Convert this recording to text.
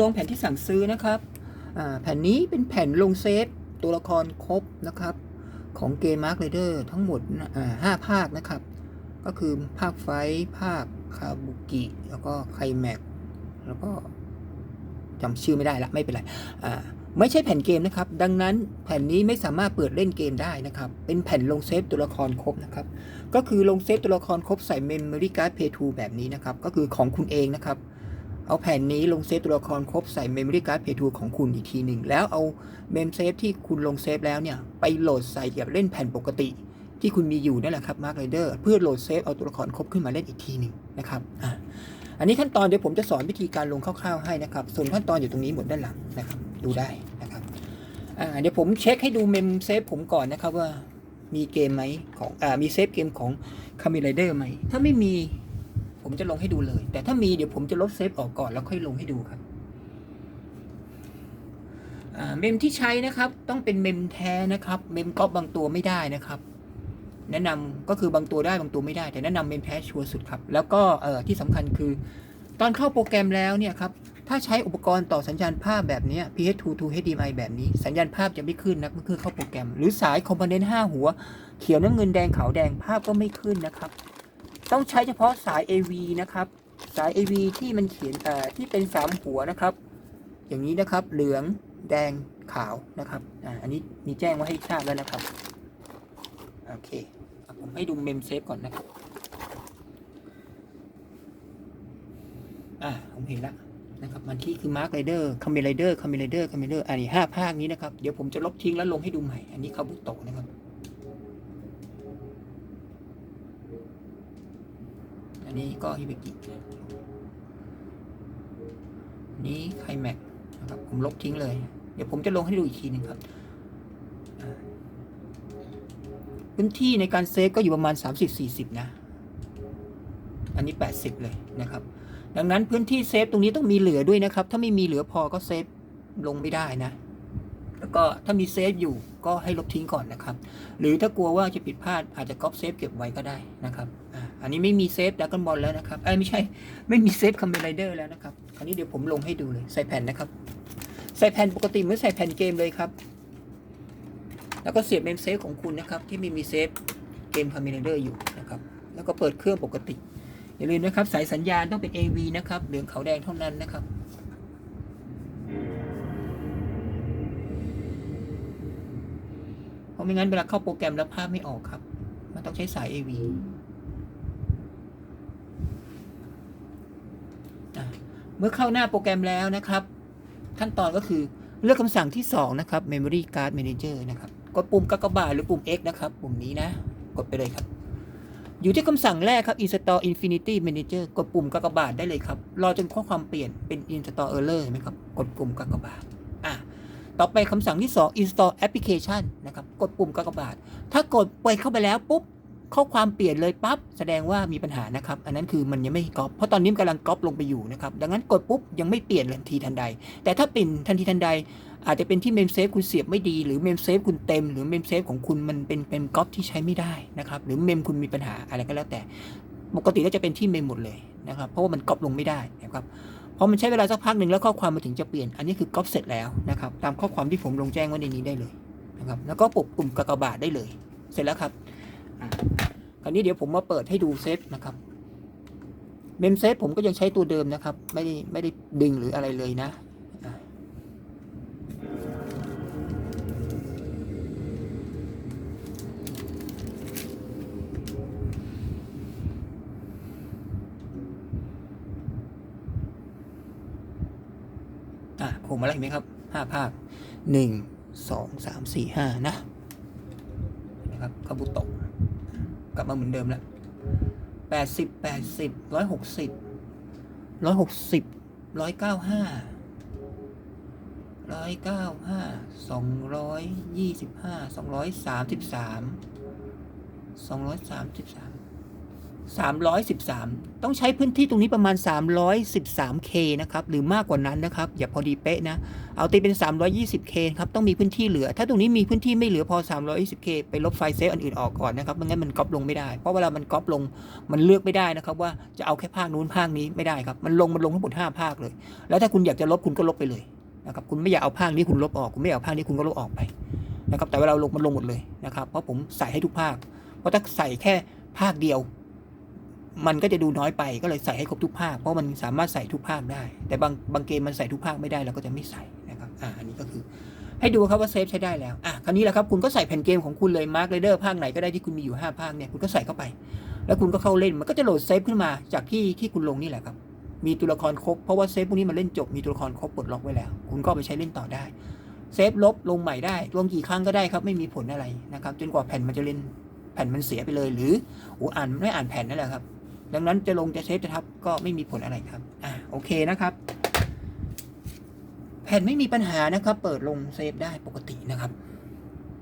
ลงแผ่นที่สั่งซื้อนะครับแผ่นนี้เป็นแผ่นลงเซฟตัวละครครบนะครับ ของเกมมาร์คเรเดอร์ทั้งหมดห้าภาคนะครับ ก็คือภาคไฟภาคคาบุกิ แล้วก็ไคแม็กแล้วก็จำชื่อไม่ได้ละไม่เป็นไรไม่ใช่แผ่นเกมนะครับ ดังนั้นแผ่นนี้ไม่สามารถเปิดเล่นเกมได้นะครับ เป็นแผ่นลงเซฟตัวละครครบนะครับ ก็คือลงเซฟตัวละครครบใส่ Memory Card Play 2แบบนี้นะครับ ก็คือของคุณเองนะครับ เอาแผ่นนี้ลงเซฟตัวละครครบใส่ Memory Card Play 2ของคุณอีกทีหนึ่ง แล้วเอาเมมเซฟที่คุณลงเซฟแล้วเนี่ย ไปโหลดใส่กับเล่นแผ่นปกติ ที่คุณมีอยู่นั่นแหละครับ Mark Rider เพื่อโหลดเซฟเอาตัวละครครบขึ้นมาเล่นอีกทีหนึ่งนะครับอะอันนี้ขั้นตอนเดี๋ยวผมจะสอนวิธีการลงคร่าวๆให้นะครับ ส่วนขั้นตอนอยู่ตรงนี้หมดด้านหลังนะครับ ดูได้นะครับอ่าเดี๋ยวผมเช็คให้ดูเมมเซฟผมก่อนนะครับว่ามีเกมไหมของอ่ามีเซฟเกมของคามิไรเดอร์ไหมถ้าไม่มี ผมจะลงให้ดูเลย แต่ถ้ามีเดี๋ยวผมจะลบเซฟออกก่อนแล้วค่อยลงให้ดูครับเมมที่ใช้นะครับ ต้องเป็นเมมแท้นะครับ เมมก๊อปบางตัวไม่ได้นะครับ แนะนำก็คือบางตัวได้บางตัวไม่ได้ แต่แนะนำเมมแท้ชัวร์สุดครับ แล้วก็เอ่อที่สำคัญคือ ตอนเข้าโปรแกรมแล้วเนี่ยครับถ้าใช้อุปกรณ์ต่อสัญญาณภาพแบบนี้ PS2 to HDMI แบบนี้ สัญญาณภาพจะไม่ขึ้นนะเมื่อคือเข้าโปรแกรม หรือสายคอมโพเนนต์5หัว เขียวน้ำเงินแดงขาวแดงภาพก็ไม่ขึ้นนะครับ ต้องใช้เฉพาะสาย AV นะครับ สาย AV ที่มันเขียนเอ่ที่เป็นสามหัวนะครับ อย่างนี้นะครับ เหลือง แดง ขาวนะครับอ่าอันนี้มีแจ้งไว้ให้ทราบแล้วนะครับ โอเค ผมให้ดูเมมเซฟก่อนนะครับ อ่าผมเห็นแล้วนะครับมันที่คือ Mark Rider c a m e Rider c a m e Rider c a m e Rider อันนี้ห้าภาคนี้นะครับ เดี๋ยวผมจะลบทิ้งแล้วลงให้ดูใหม่ อันนี้คาบุโตะนะครับ อันนี้ก็ฮิเบกินี้ไคแม็กนะครับผมลบทิ้งเลย เดี๋ยวผมจะลงให้ดูอีกทีหนึ่งครับ พื้นที่ในการเซฟก็อยู่ประมาณ 30-40 นะ อันนี้ 80 เลยนะครับ ดังนั้นพื้นที่เซฟตรงนี้ต้องมีเหลือด้วยนะครับ ถ้าไม่มีเหลือพอก็เซฟลงไม่ได้นะ แล้วก็ถ้ามีเซฟอยู่ก็ให้ลบทิ้งก่อนนะครับ หรือถ้ากลัวว่าจะผิดพลาดอาจจะก๊อปเซฟเก็บไว้ก็ได้นะครับ อันนี้ไม่มีเซฟดักกันบอลแล้วนะครับเอ้ยไม่ใช่ไม่มีเซฟคัมเบไรเดอร์แล้วนะครับคราวนี้เดี๋ยวผมลงให้ดูเลยใส่แผ่นนะครับ ใส่แผ่นปกติเหมือนใส่แผ่นเกมเลยครับ แล้วก็เสียบเมมเซฟของคุณนะครับ ที่ไม่มีเซฟเกมคัมเบไรเดอร์อยู่นะครับ แล้วก็เปิดเครื่องปกติ อย่าลืมนะครับ สายสัญญาณต้องเป็น AV นะครับเหลืองขาวแดงเท่านั้นนะครับเพราะไม่งั้นเวลาเข้าโปรแกรมแล้วภาพไม่ออกครับ มันต้องใช้สาย AV อะ เมื่อเข้าหน้าโปรแกรมแล้วนะครับ ขั้นตอนก็คือเลือกคำสั่งที่ 2 นะครับ Memory Card Manager นะครับ กดปุ่มกากบาทหรือปุ่ม X นะครับ ปุ่มนี้นะ กดไปเลยครับ อยู่ที่คำสั่งแรกครับ Install Infinity Manager กดปุ่มกากบาทได้เลยครับ รอจนข้อความเปลี่ยนเป็น Install Error เห็นไหมครับ กดปุ่มกากบาทอะต่อไปคำสั่งที่ 2 install application นะครับ กดปุ่มกากบาท ถ้ากดไปเข้าไปแล้วปุ๊บ ข้อความเปลี่ยนเลยปั๊บแสดงว่ามีปัญหานะครับ อันนั้นคือมันยังไม่ก๊อปเพราะตอนนี้มันกำลังก๊อปลงไปอยู่นะครับ ดังนั้นกดปุ๊บยังไม่เปลี่ยนทันทีทันใด แต่ถ้าเปลี่ยนทันทีทันใด อาจจะเป็นที่เมมเซฟคุณเสียบไม่ดี หรือเมมเซฟคุณเต็ม หรือเมมเซฟของคุณมันเป็นเป็นก๊อปที่ใช้ไม่ได้นะครับหรือเมมคุณมีปัญหาอะไรก็แล้วแต่ ปกติก็จะเป็นที่เมมหมดเลยนะครับ เพราะว่ามันก๊อปลงไม่ได้นะครับพอมันใช้เวลาสักพักหนึ่งแล้วข้อความมาถึงจะเปลี่ยน อันนี้คือก๊อปเสร็จแล้วนะครับตามข้อความที่ผมลงแจ้งไว้ในนี้ได้เลยนะครับแล้วก็ปุ่มปุ่มกากบาทได้เลย เสร็จแล้วครับ คราวนี้เดี๋ยวผมมาเปิดให้ดูเซฟนะครับ เมมเซฟผมก็ยังใช้ตัวเดิมนะครับ ไม่ได้ไม่ได้ดึงหรืออะไรเลยนะอะผมอะไรเห็นไหมครับห้าภาคหนึ่งสองสามสี่ห้านะนะครับคาบุโตะก ลับมาเหมือนเดิมแล้วแปดสิบแปดสิบร้อยหกสิบร้อยหกสิบร้อยเก้าห้าร้อยเก้าห้าสองร้อยยี่สิบห้าสองร้อยสามสิบสามสองร้อยสามสิบสาม 313 ต้องใช้พื้นที่ตรงนี้ประมาณ 313K นะครับ หรือมากกว่านั้นนะครับ อย่าพอดีเป๊ะนะ เอาตีเป็น 320K ครับ ต้องมีพื้นที่เหลือ ถ้าตรงนี้มีพื้นที่ไม่เหลือพอ 320K ไปลบไฟล์เซฟอันอื่นออกก่อนนะครับ ไม่งั้นมันก๊อปลงไม่ได้ เพราะเวลามันก๊อปลง มันเลือกไม่ได้นะครับ ว่าจะเอาแค่ภาคนู้นภาคนี้ไม่ได้ครับ มันลงมันลงทั้งหมด5ภาคเลย แล้วถ้าคุณอยากจะลบคุณก็ลบไปเลยนะครับ คุณไม่อยากเอาภาคนี้คุณลบออก คุณไม่อยากเอาภาคนี้คุณก็ลบออกไปนะครับ แต่เวลาลงมันลงหมดเลยนะครับ เพราะผมใส่ให้ทุกภาค เพราะถ้าใส่แค่ภาคเดียว มันก็จะดูน้อยไปก็เลยใส่ให้ครบทุกภาคเพราะมันสามารถใส่ทุกภาคได้ แต่บางบางเกมมันใส่ทุกภาคไม่ได้เราก็จะไม่ใส่นะครับอ่าอันนี้ก็คือให้ดูครับว่าเซฟใช้ได้แล้วอะคราวนี้แหละครับคุณก็ใส่แผ่นเกมของคุณเลยมาร์คเรเดอร์ภาคไหนก็ได้ที่คุณมีอยู่ 5 ภาคเนี่ยคุณก็ใส่เข้าไป แล้วคุณก็เข้าเล่นมันก็จะโหลดเซฟขึ้นมาจากที่ที่คุณลงนี่แหละครับมีตัวละครครบเพราะว่าเซฟพวกนี้มันเล่นจบมีตัวละครครบปลดล็อกไว้แล้ว คุณก็ไปใช้เล่นต่อได้เซฟลบลงใหม่ได้ลงกี่ครั้งก็ได้ครับไม่มีผลอะไรนะครับจนกว่าแผ่นมันจะเล่นแผ่นมันเสียไปเลยหรืออ้อ่านไม่อ่านแผ่นนั่นแหละครับ ดังนั้นจะลงจะเซฟจะทับก็ไม่มีผลอะไรครับอ่าโอเคนะครับ แผ่นไม่มีปัญหานะครับ เปิดลงเซฟได้ปกตินะครับ